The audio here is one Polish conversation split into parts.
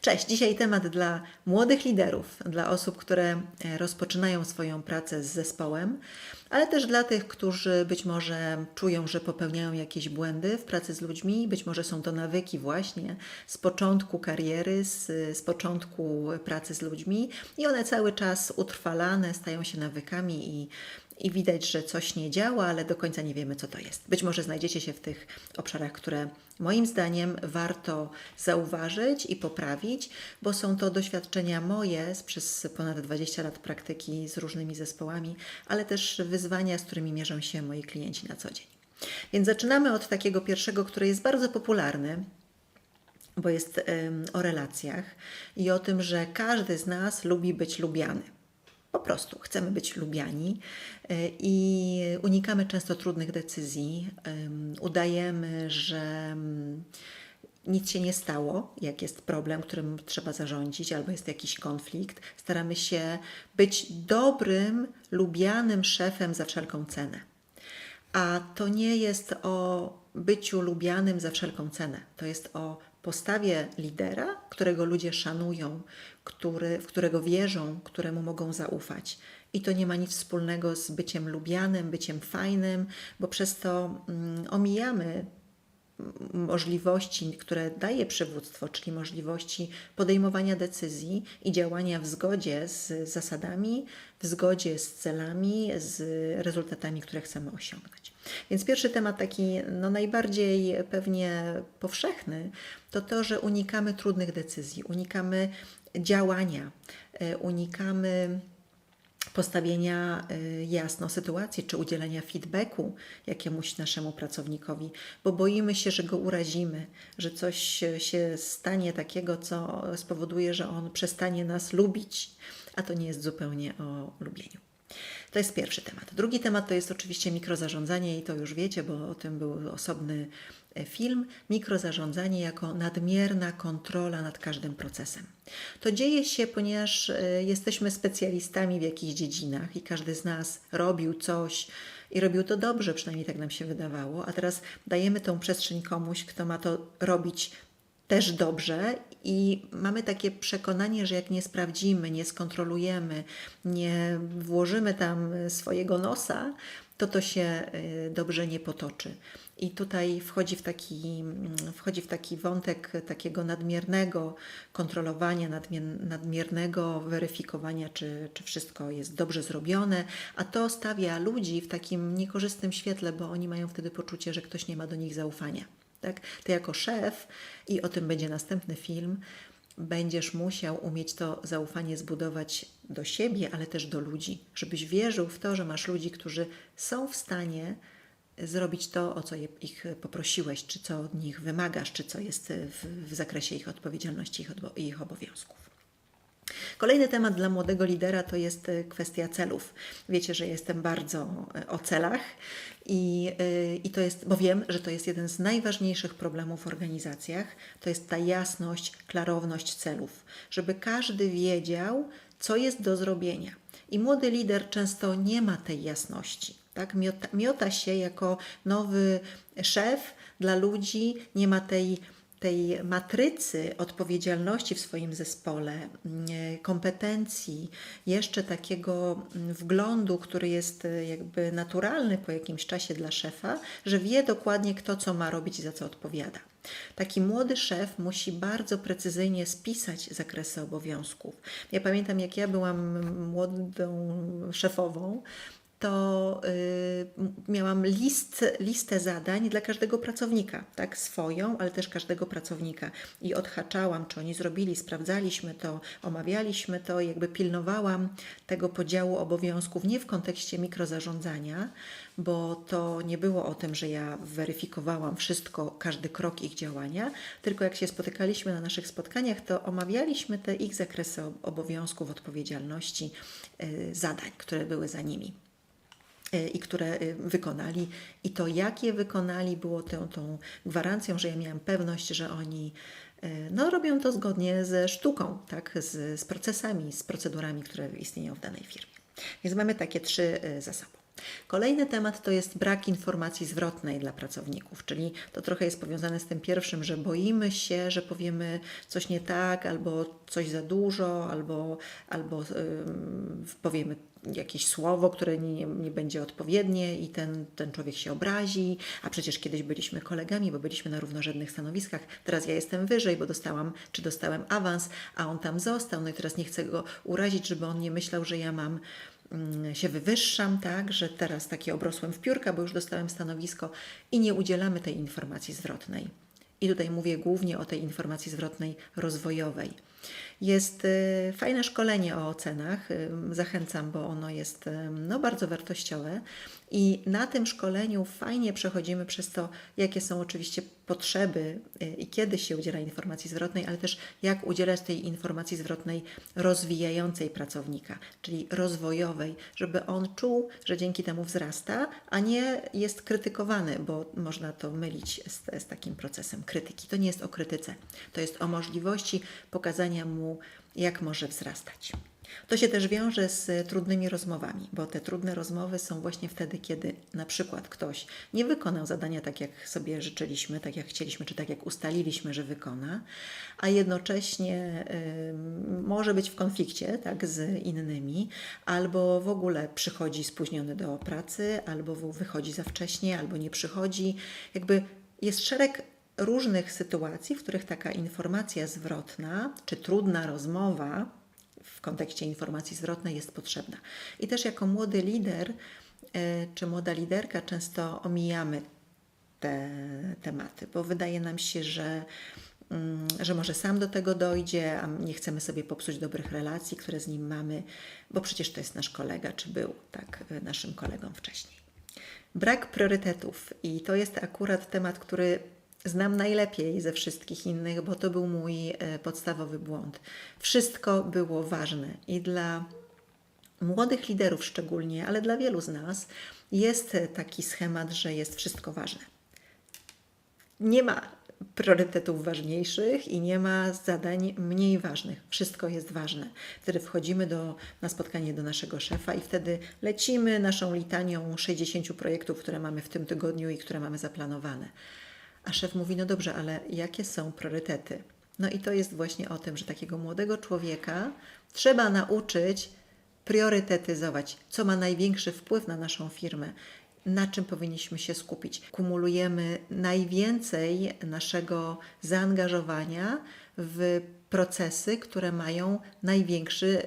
Cześć, dzisiaj temat dla młodych liderów, dla osób, które e, rozpoczynają swoją pracę z zespołem, ale też dla tych, którzy być może czują, że popełniają jakieś błędy w pracy z ludźmi, być może są to nawyki właśnie z początku kariery, z, z początku pracy z ludźmi i one cały czas utrwalane stają się nawykami i i widać, że coś nie działa, ale do końca nie wiemy, co to jest. Być może znajdziecie się w tych obszarach, które moim zdaniem warto zauważyć i poprawić, bo są to doświadczenia moje przez ponad 20 lat praktyki z różnymi zespołami, ale też wyzwania, z którymi mierzą się moi klienci na co dzień. Więc zaczynamy od takiego pierwszego, który jest bardzo popularny, bo jest o relacjach i o tym, że każdy z nas lubi być lubiany. Po prostu chcemy być lubiani e, i unikamy często trudnych decyzji. Udajemy, że mm, nic się nie stało, jak jest problem, którym trzeba zarządzić, albo jest jakiś konflikt. Staramy się być dobrym, lubianym szefem za wszelką cenę. A to nie jest o byciu lubianym za wszelką cenę. To jest o postawie lidera, którego ludzie szanują, który, w którego wierzą, któremu mogą zaufać. I to nie ma nic wspólnego z byciem lubianym, byciem fajnym, bo przez to mm, omijamy możliwości, które daje przywództwo, czyli możliwości podejmowania decyzji i działania w zgodzie z zasadami, w zgodzie z celami, z rezultatami, które chcemy osiągnąć. Więc pierwszy temat, taki no, najbardziej pewnie powszechny, to to, że unikamy trudnych decyzji, unikamy działania, e, unikamy postawienia y, jasno sytuacji, czy udzielenia feedbacku jakiemuś naszemu pracownikowi, bo boimy się, że go urazimy, że coś się stanie takiego, co spowoduje, że on przestanie nas lubić, a to nie jest zupełnie o lubieniu. To jest pierwszy temat. Drugi temat to jest oczywiście mikrozarządzanie i to już wiecie, bo o tym był osobny film. Mikrozarządzanie jako nadmierna kontrola nad każdym procesem. To dzieje się, ponieważ e, jesteśmy specjalistami w jakichś dziedzinach i każdy z nas robił coś i robił to dobrze, przynajmniej tak nam się wydawało, a teraz dajemy tą przestrzeń komuś, kto ma to robić też dobrze i mamy takie przekonanie, że jak nie sprawdzimy, nie skontrolujemy, nie włożymy tam swojego nosa, to to się y, dobrze nie potoczy. I tutaj wchodzi w taki, wchodzi w taki wątek takiego nadmiernego kontrolowania, nadmiernego weryfikowania, czy, czy wszystko jest dobrze zrobione, a to stawia ludzi w takim niekorzystnym świetle, bo oni mają wtedy poczucie, że ktoś nie ma do nich zaufania. Tak? Ty jako szef, i o tym będzie następny film, będziesz musiał umieć to zaufanie zbudować do siebie, ale też do ludzi, żebyś wierzył w to, że masz ludzi, którzy są w stanie zrobić to, o co ich poprosiłeś, czy co od nich wymagasz, czy co jest w, w zakresie ich odpowiedzialności i ich obowiązków. Kolejny temat dla młodego lidera to jest e, kwestia celów. Wiecie, że jestem bardzo e, o celach i, e, i to jest, bo wiem, że to jest jeden z najważniejszych problemów w organizacjach. To jest ta jasność, klarowność celów, żeby każdy wiedział, co jest do zrobienia. I młody lider często nie ma tej jasności. Tak? Miota, miota się jako nowy szef dla ludzi, nie ma tej tej matrycy odpowiedzialności w swoim zespole, mm, kompetencji, jeszcze takiego mm, wglądu, który jest e, jakby naturalny po jakimś czasie dla szefa, że wie dokładnie kto co ma robić i za co odpowiada. Taki młody szef musi bardzo precyzyjnie spisać zakresy obowiązków. Ja pamiętam, jak ja byłam młodą szefową, to y, miałam list, listę zadań dla każdego pracownika, tak, swoją, ale też każdego pracownika. I odhaczałam, czy oni zrobili, sprawdzaliśmy to, omawialiśmy to, jakby pilnowałam tego podziału obowiązków nie w kontekście mikrozarządzania, bo to nie było o tym, że ja weryfikowałam wszystko, każdy krok ich działania, tylko jak się spotykaliśmy na naszych spotkaniach, to omawialiśmy te ich zakresy obowiązków, odpowiedzialności, y, zadań, które były za nimi. E, i które e, wykonali. I to, jak je wykonali, było tą, tą gwarancją, że ja miałam pewność, że oni e, no, robią to zgodnie ze sztuką, tak? z, z procesami, z procedurami, które istnieją w danej firmie. Więc mamy takie trzy za sobą. Kolejny temat to jest brak informacji zwrotnej dla pracowników, czyli to trochę jest powiązane z tym pierwszym, że boimy się, że powiemy coś nie tak, albo coś za dużo, albo, albo ym, powiemy jakieś słowo, które nie, nie będzie odpowiednie i ten, ten człowiek się obrazi, a przecież kiedyś byliśmy kolegami, bo byliśmy na równorzędnych stanowiskach, teraz ja jestem wyżej, bo dostałam, czy dostałem awans, a on tam został, no i teraz nie chcę go urazić, żeby on nie myślał, że ja mam się wywyższam, tak, że teraz takie obrosłem w piórka, bo już dostałem stanowisko i nie udzielamy tej informacji zwrotnej. I tutaj mówię głównie o tej informacji zwrotnej rozwojowej. Jest y, fajne szkolenie o ocenach, y, zachęcam, bo ono jest y, no, bardzo wartościowe. I na tym szkoleniu fajnie przechodzimy przez to, jakie są oczywiście potrzeby y, i kiedy się udziela informacji zwrotnej, ale też jak udzielać tej informacji zwrotnej rozwijającej pracownika, czyli rozwojowej, żeby on czuł, że dzięki temu wzrasta, a nie jest krytykowany, bo można to mylić z, z takim procesem krytyki. To nie jest o krytyce, to jest o możliwości pokazania mu, jak może wzrastać. To się też wiąże z trudnymi rozmowami, bo te trudne rozmowy są właśnie wtedy, kiedy na przykład ktoś nie wykonał zadania tak, jak sobie życzyliśmy, tak jak chcieliśmy, czy tak jak ustaliliśmy, że wykona, a jednocześnie y, może być w konflikcie tak, z innymi, albo w ogóle przychodzi spóźniony do pracy, albo wychodzi za wcześnie, albo nie przychodzi. Jakby jest szereg różnych sytuacji, w których taka informacja zwrotna czy trudna rozmowa w kontekście informacji zwrotnej jest potrzebna. I też jako młody lider e, czy młoda liderka często omijamy te tematy, bo wydaje nam się, że, mm, że może sam do tego dojdzie, a nie chcemy sobie popsuć dobrych relacji, które z nim mamy, bo przecież to jest nasz kolega, czy był tak e, naszym kolegą wcześniej. Brak priorytetów i to jest akurat temat, który znam najlepiej ze wszystkich innych, bo to był mój e, podstawowy błąd. Wszystko było ważne i dla młodych liderów szczególnie, ale dla wielu z nas jest taki schemat, że jest wszystko ważne. Nie ma priorytetów ważniejszych i nie ma zadań mniej ważnych. Wszystko jest ważne. Wtedy wchodzimy do, na spotkanie do naszego szefa i wtedy lecimy naszą litanią 60 projektów, które mamy w tym tygodniu i które mamy zaplanowane. A szef mówi: No dobrze, ale jakie są priorytety? No i to jest właśnie o tym, że takiego młodego człowieka trzeba nauczyć priorytetyzować, co ma największy wpływ na naszą firmę, na czym powinniśmy się skupić. Kumulujemy najwięcej naszego zaangażowania w procesy, które mają największy,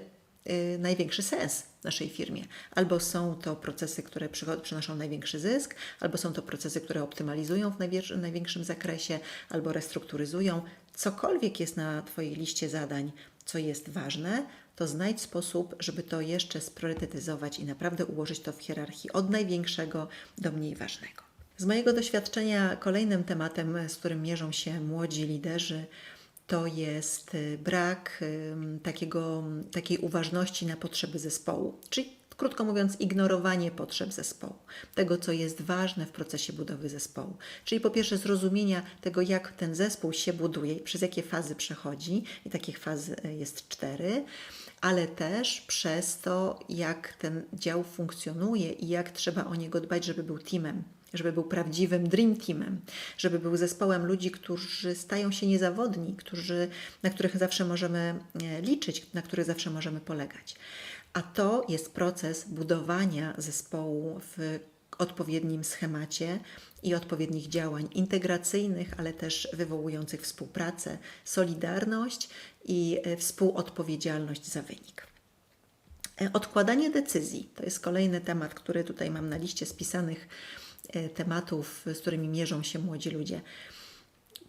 yy, największy sens naszej firmie. Albo są to procesy, które przynoszą największy zysk, albo są to procesy, które optymalizują w największym zakresie, albo restrukturyzują. Cokolwiek jest na Twojej liście zadań, co jest ważne, to znajdź sposób, żeby to jeszcze spriorytetyzować i naprawdę ułożyć to w hierarchii od największego do mniej ważnego. Z mojego doświadczenia kolejnym tematem, z którym mierzą się młodzi liderzy, to jest y, brak y, takiego, takiej uważności na potrzeby zespołu, czyli krótko mówiąc, ignorowanie potrzeb zespołu, tego, co jest ważne w procesie budowy zespołu. Czyli po pierwsze zrozumienia tego, jak ten zespół się buduje, przez jakie fazy przechodzi, i takich faz y, jest cztery, ale też przez to, jak ten dział funkcjonuje i jak trzeba o niego dbać, żeby był teamem żeby był prawdziwym dream teamem, żeby był zespołem ludzi, którzy stają się niezawodni, którzy, na których zawsze możemy e, liczyć, na których zawsze możemy polegać. A to jest proces budowania zespołu w odpowiednim schemacie i odpowiednich działań integracyjnych, ale też wywołujących współpracę, solidarność i e, współodpowiedzialność za wynik. E, odkładanie decyzji to jest kolejny temat, który tutaj mam na liście spisanych tematów, z którymi mierzą się młodzi ludzie.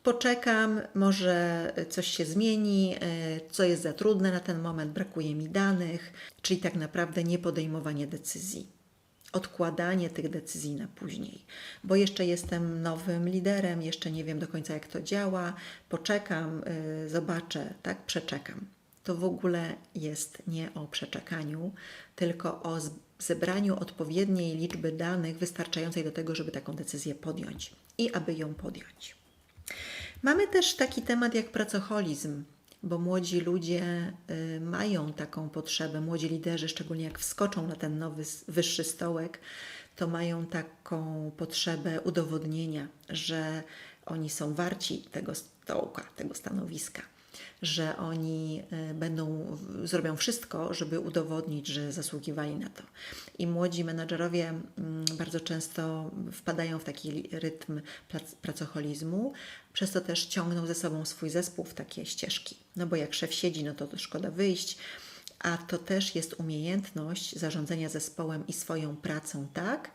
Poczekam, może coś się zmieni, e, co jest za trudne na ten moment, brakuje mi danych, czyli tak naprawdę nie podejmowanie decyzji odkładanie tych decyzji na później, bo jeszcze jestem nowym liderem, jeszcze nie wiem do końca jak to działa, poczekam, e, zobaczę, tak, przeczekam. To w ogóle jest nie o przeczekaniu, tylko o zebraniu odpowiedniej liczby danych wystarczającej do tego, żeby taką decyzję podjąć i aby ją podjąć. Mamy też taki temat jak pracoholizm. bo młodzi ludzie y, mają taką potrzebę, młodzi liderzy, szczególnie jak wskoczą na ten nowy, wyższy stołek, to mają taką potrzebę udowodnienia, że oni są warci tego stołka, tego stanowiska, że oni y, będą, zrobią wszystko, żeby udowodnić, że zasługiwali na to. I młodzi menadżerowie mm, bardzo często wpadają w taki rytm pracoholizmu, przez to też ciągną ze sobą swój zespół w takie ścieżki. No bo jak szef siedzi, no to, to szkoda wyjść, a to też jest umiejętność zarządzania zespołem i swoją pracą tak,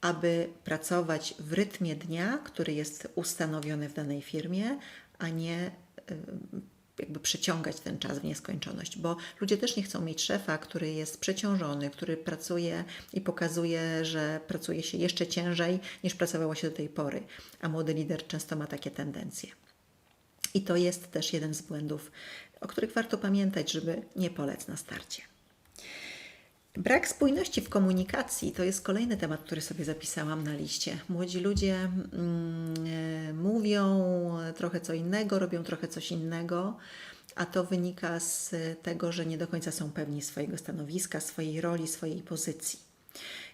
aby pracować w rytmie dnia, który jest ustanowiony w danej firmie, a nie jakby przeciągać ten czas w nieskończoność, bo ludzie też nie chcą mieć szefa, który jest przeciążony, który pracuje i pokazuje, że pracuje się jeszcze ciężej niż pracowało się do tej pory, a młody lider często ma takie tendencje. I to jest też jeden z błędów, o których warto pamiętać, żeby nie polec na starcie. Brak spójności w komunikacji to jest kolejny temat, który sobie zapisałam na liście. Młodzi ludzie mm, e, mówią trochę co innego, robią trochę coś innego, a to wynika z tego, że nie do końca są pewni swojego stanowiska, swojej roli, swojej pozycji.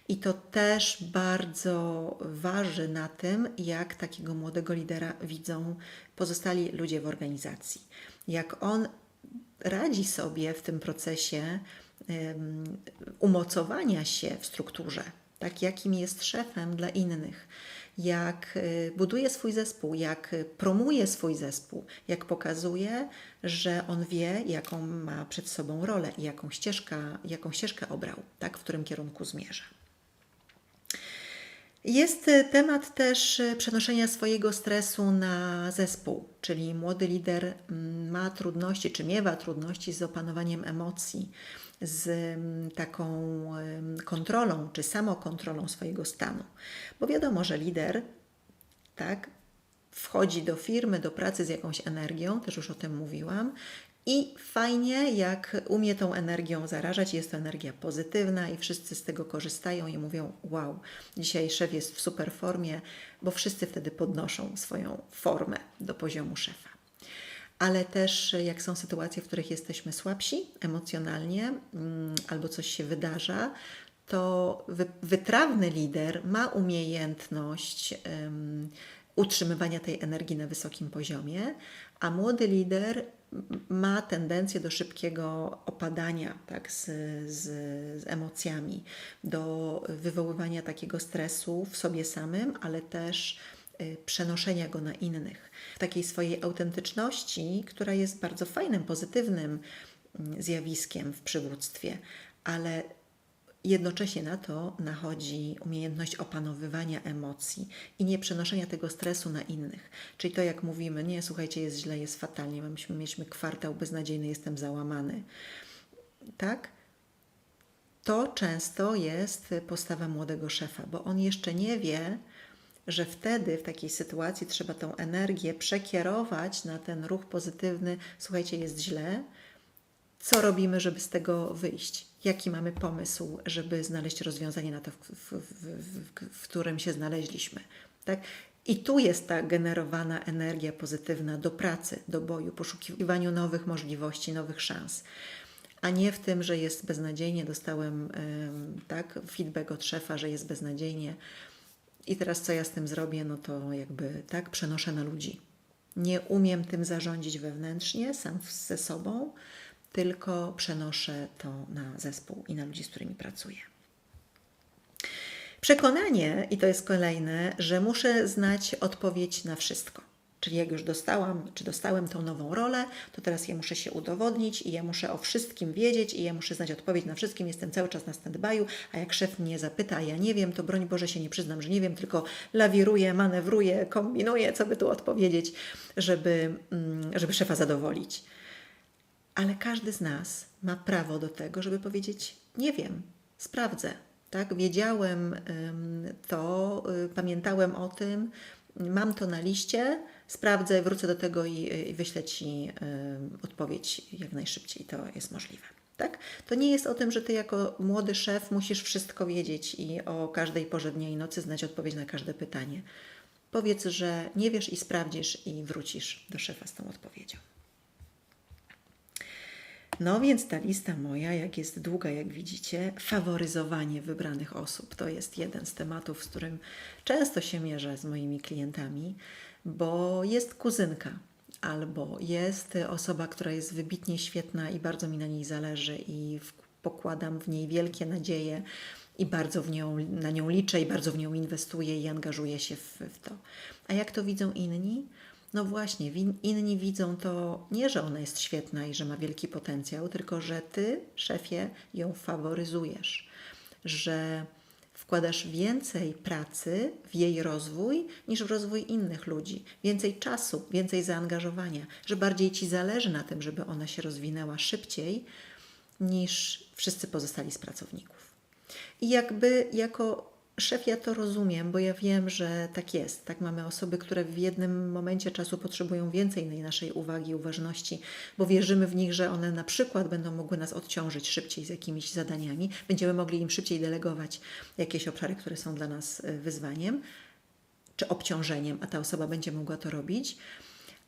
I to też bardzo waży na tym, jak takiego młodego lidera widzą pozostali ludzie w organizacji. Jak on radzi sobie w tym procesie umocowania się w strukturze, tak jakim jest szefem dla innych, jak y, buduje swój zespół, jak promuje swój zespół, jak pokazuje, że on wie, jaką ma przed sobą rolę i jaką ścieżkę, jaką ścieżkę obrał, tak, w którym kierunku zmierza. Jest y, temat też y, przenoszenia swojego stresu na zespół, czyli młody lider mm, ma trudności, czy miewa trudności z opanowaniem emocji, z taką kontrolą, czy samokontrolą swojego stanu. Bo wiadomo, że lider, tak, wchodzi do firmy, do pracy z jakąś energią, też już o tym mówiłam. I fajnie, jak umie tą energią zarażać, jest to energia pozytywna i wszyscy z tego korzystają i mówią: Wow, dzisiaj szef jest w super formie, bo wszyscy wtedy podnoszą swoją formę do poziomu szefa. Ale też, jak są sytuacje, w których jesteśmy słabsi emocjonalnie mm, albo coś się wydarza, to wy, wytrawny lider ma umiejętność utrzymywania tej energii na wysokim poziomie, a młody lider ma tendencję do szybkiego opadania tak, z, z, z emocjami, do wywoływania takiego stresu w sobie samym, ale też przenoszenia go na innych. Takiej swojej autentyczności, która jest bardzo fajnym, pozytywnym mm, zjawiskiem w przywództwie, ale jednocześnie na to nachodzi umiejętność opanowywania emocji i nie przenoszenia tego stresu na innych. Czyli to, jak mówimy, nie, słuchajcie, jest źle, jest fatalnie, myśmy, mieliśmy kwartał beznadziejny, jestem załamany. Tak? To często jest postawa młodego szefa, bo on jeszcze nie wie, że wtedy w takiej sytuacji trzeba tą energię przekierować na ten ruch pozytywny. Słuchajcie, jest źle. Co robimy, żeby z tego wyjść? Jaki mamy pomysł, żeby znaleźć rozwiązanie na to, w, w, w, w, którym się znaleźliśmy? Tak? I tu jest ta generowana energia pozytywna do pracy, do boju, poszukiwaniu nowych możliwości, nowych szans a nie w tym, że jest beznadziejnie. Dostałem em, tak, feedback od szefa, że jest beznadziejnie i teraz co ja z tym zrobię, no to jakby tak przenoszę na ludzi. Nie umiem tym zarządzić wewnętrznie, sam ze sobą, tylko przenoszę to na zespół i na ludzi, z którymi pracuję. Przekonanie, i to jest kolejne, że muszę znać odpowiedź na wszystko. Czyli jak już dostałam, czy dostałem tą nową rolę, to teraz ja muszę się udowodnić i ja muszę o wszystkim wiedzieć i ja muszę znać odpowiedź na wszystkim. Jestem cały czas na stand-by'u, a jak szef mnie zapyta, a ja nie wiem, to broń Boże się nie przyznam, że nie wiem, tylko lawiruję, manewruję, kombinuję, co by tu odpowiedzieć, żeby, mm, żeby szefa zadowolić. Ale każdy z nas ma prawo do tego, żeby powiedzieć: Nie wiem, sprawdzę. Tak, wiedziałem to, y, pamiętałem o tym, mam to na liście, sprawdzę, wrócę do tego i, i wyślę Ci ym, odpowiedź jak najszybciej. To jest możliwe. Tak? To nie jest o tym, że Ty jako młody szef musisz wszystko wiedzieć i o każdej porze dnia i nocy znać odpowiedź na każde pytanie. Powiedz, że nie wiesz i sprawdzisz i wrócisz do szefa z tą odpowiedzią. No więc ta lista moja, jak jest długa, jak widzicie, faworyzowanie wybranych osób to jest jeden z tematów, z którym często się mierzę z moimi klientami, bo jest kuzynka albo jest osoba, która jest wybitnie świetna i bardzo mi na niej zależy i pokładam w niej wielkie nadzieje i bardzo w nią, na nią liczę i bardzo w nią inwestuję i angażuję się w, w to. A jak to widzą inni? No właśnie, inni widzą to nie, że ona jest świetna i że ma wielki potencjał, tylko że ty, szefie, ją faworyzujesz, że wkładasz więcej pracy w jej rozwój niż w rozwój innych ludzi, więcej czasu, więcej zaangażowania, że bardziej ci zależy na tym, żeby ona się rozwinęła szybciej niż wszyscy pozostali z pracowników. I jakby jako szef ja to rozumiem, bo ja wiem, że tak jest. Tak mamy osoby, które w jednym momencie czasu potrzebują więcej naszej uwagi, uważności, bo wierzymy w nich, że one na przykład będą mogły nas odciążyć szybciej z jakimiś zadaniami, będziemy mogli im szybciej delegować jakieś obszary, które są dla nas y, wyzwaniem czy obciążeniem, a ta osoba będzie mogła to robić,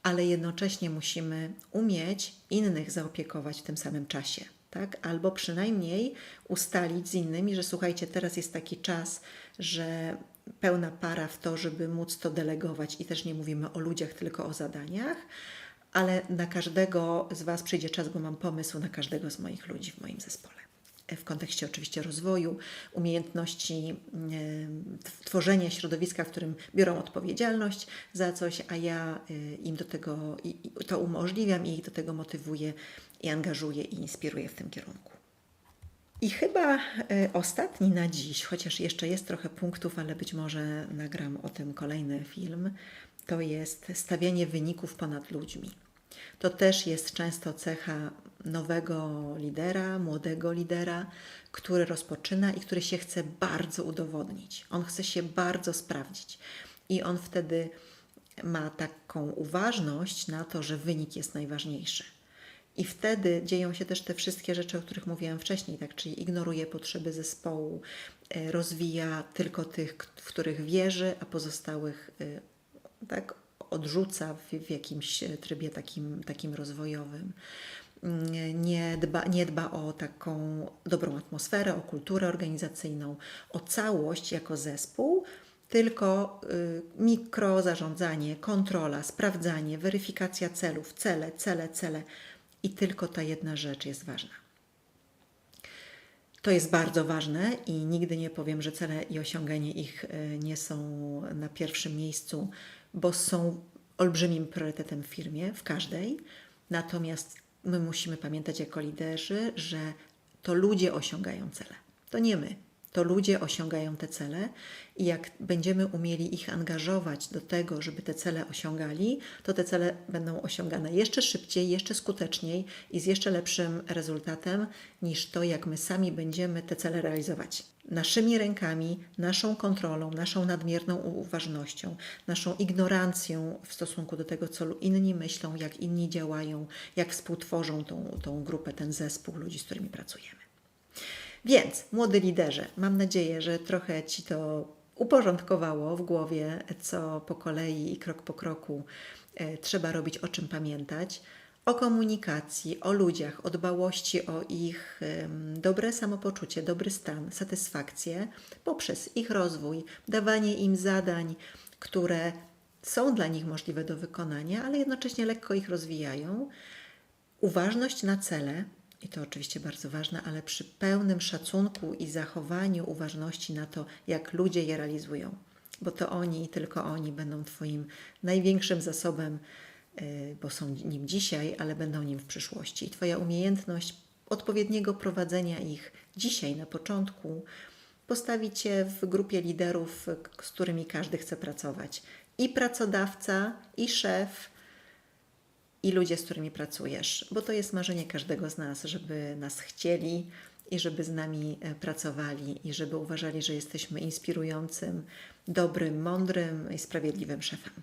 ale jednocześnie musimy umieć innych zaopiekować w tym samym czasie. Tak? Albo przynajmniej ustalić z innymi, że słuchajcie, teraz jest taki czas, że pełna para w to, żeby móc to delegować, i też nie mówimy o ludziach, tylko o zadaniach, ale na każdego z Was przyjdzie czas, bo mam pomysł na każdego z moich ludzi w moim zespole w kontekście oczywiście rozwoju, umiejętności e, tworzenia środowiska, w którym biorą odpowiedzialność za coś, a ja e, im do tego to umożliwiam i ich do tego motywuję i angażuję i inspiruję w tym kierunku. I chyba e, ostatni na dziś, chociaż jeszcze jest trochę punktów, ale być może nagram o tym kolejny film, to jest stawianie wyników ponad ludźmi. To też jest często cecha nowego lidera, młodego lidera, który rozpoczyna i który się chce bardzo udowodnić. On chce się bardzo sprawdzić i on wtedy ma taką uważność na to, że wynik jest najważniejszy. I wtedy dzieją się też te wszystkie rzeczy, o których mówiłam wcześniej, tak? czyli ignoruje potrzeby zespołu, e, rozwija tylko tych, w których wierzy, a pozostałych e, tak, odrzuca w, w jakimś trybie takim, takim rozwojowym. Nie dba, nie dba o taką dobrą atmosferę, o kulturę organizacyjną, o całość jako zespół, tylko y, mikrozarządzanie, kontrola, sprawdzanie, weryfikacja celów, cele, cele, cele i tylko ta jedna rzecz jest ważna. To jest bardzo ważne i nigdy nie powiem, że cele i osiąganie ich y, nie są na pierwszym miejscu bo są olbrzymim priorytetem w firmie, w każdej. Natomiast my musimy pamiętać jako liderzy, że to ludzie osiągają cele. To nie my. To ludzie osiągają te cele i jak będziemy umieli ich angażować do tego, żeby te cele osiągali, to te cele będą osiągane jeszcze szybciej, jeszcze skuteczniej i z jeszcze lepszym rezultatem niż to, jak my sami będziemy te cele realizować. Naszymi rękami, naszą kontrolą, naszą nadmierną uważnością, naszą ignorancją w stosunku do tego, co inni myślą, jak inni działają, jak współtworzą tą, tą grupę, ten zespół ludzi, z którymi pracujemy. Więc, młody liderze, mam nadzieję, że trochę Ci to uporządkowało w głowie, co po kolei i krok po kroku e, trzeba robić, o czym pamiętać. O komunikacji, o ludziach, o dbałości o ich dobre samopoczucie, dobry stan, satysfakcję poprzez ich rozwój, dawanie im zadań, które są dla nich możliwe do wykonania, ale jednocześnie lekko ich rozwijają. Uważność na cele, i to oczywiście bardzo ważne, ale przy pełnym szacunku i zachowaniu uważności na to, jak ludzie je realizują, bo to oni i tylko oni będą Twoim największym zasobem, y, bo są nim dzisiaj, ale będą nim w przyszłości. I Twoja umiejętność odpowiedniego prowadzenia ich dzisiaj na początku postawi Cię w grupie liderów, z którymi każdy chce pracować. I pracodawca, i szef, i ludzie, z którymi pracujesz, bo to jest marzenie każdego z nas, żeby nas chcieli i żeby z nami e, pracowali i żeby uważali, że jesteśmy inspirującym, dobrym, mądrym i sprawiedliwym szefem.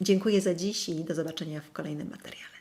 Dziękuję za dziś i do zobaczenia w kolejnym materiale.